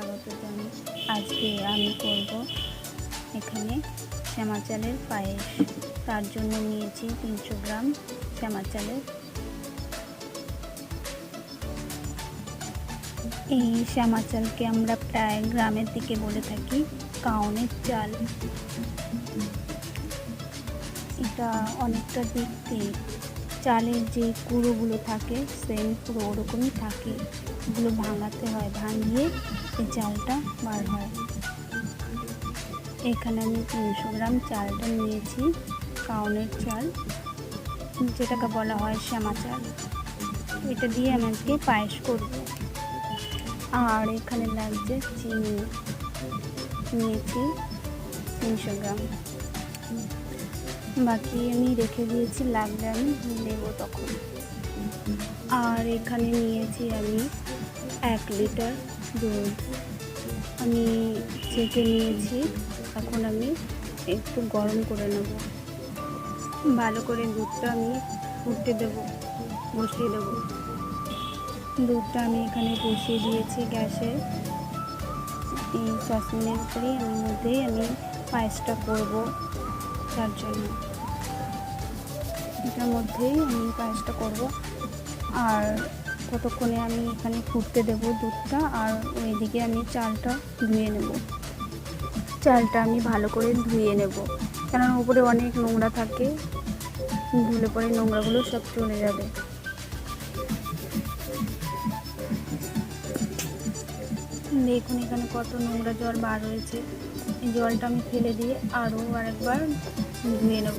স্বাগত জানাই। আজকে আমি করব এখানে শ্যামা চালের পায়েস। তার জন্য নিয়েছি তিনশো গ্রাম শ্যামা চালের। এই শ্যামা চালকে আমরা প্রায় গ্রামের দিকে বলে থাকি কাউনের চাল। এটা অনেকটা দেখতে চালের যে কুড়োগুলো থাকে সেম পুরো ওরকমই থাকে। ওগুলো ভাঙাতে হয়, ভাঙিয়ে এই চালটা বার হয়। এখানে আমি তিনশো গ্রাম চালটা নিয়েছি, কাউনের চাল, যেটাকে বলা হয় শ্যামা চাল। এটা দিয়ে আমি আজকে পায়েস করব। আর এখানে লাগছে চিনি। নিয়েছি তিনশো গ্রাম। বাকি আমি রেখে দিয়েছি, লাগলে আমি দেবো তখন। আর এখানে নিয়েছি আমি এক লিটার দুধ। আমি ছেঁকে নিয়েছি, এখন আমি একটু গরম করে নেব। ভালো করে দুধটা আমি ফুটতে দেবো, বসিয়ে দেবো। দুধটা আমি এখানে বসিয়ে দিয়েছি গ্যাসে। এই সসপ্যানের উপরেই আমি মধ্যেই আমি পায়েসটা করব। তার জন্য। এটার মধ্যেই আমি পায়েসটা করব। আর কতক্ষণে আমি এখানে ফুটতে দেবো দুধটা, আর ওইদিকে আমি চালটা ধুয়ে নেব। চালটা আমি ভালো করে ধুয়ে নেব। কেননা উপরে অনেক নোংরা থাকে, ধুলে পরে নোংরাগুলো সব চলে যাবে। দেখুন এখানে কত নোংরা জল বার হয়েছে। জলটা আমি ফেলে দিয়ে আরও আরেকবার ধুয়ে নেব।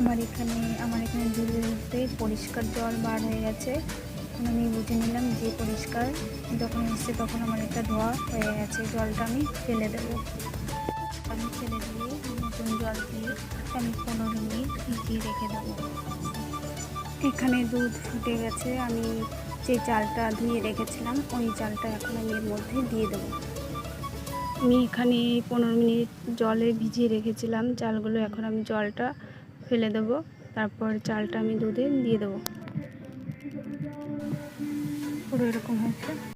আমার এখানে আমার এখানে ধুয়ে ধুতে পরিষ্কার জল বার হয়ে গেছে। আমি বুঝে নিলাম যে পরিষ্কার, যখন এসছে তখন আমার একটা ধোয়া হয়ে গেছে। জলটা আমি ফেলে দেবো। আমি ফেলে দিয়ে নতুন জল দিয়ে আমি পনেরো মিনিট রেখে দেবো। এখানে দুধ ফুটে গেছে। আমি যে চালটা ধুয়ে রেখেছিলাম, ওই চালটা এখন আমি এর মধ্যে দিয়ে দেবো। আমি এখানে পনেরো মিনিট জলে ভিজিয়ে রেখেছিলাম। চালগুলো এখন আমি জলটা ফেলে দেব। তারপর চালটা আমি দুধে দিয়ে দেবো। পুরো এরকম হচ্ছে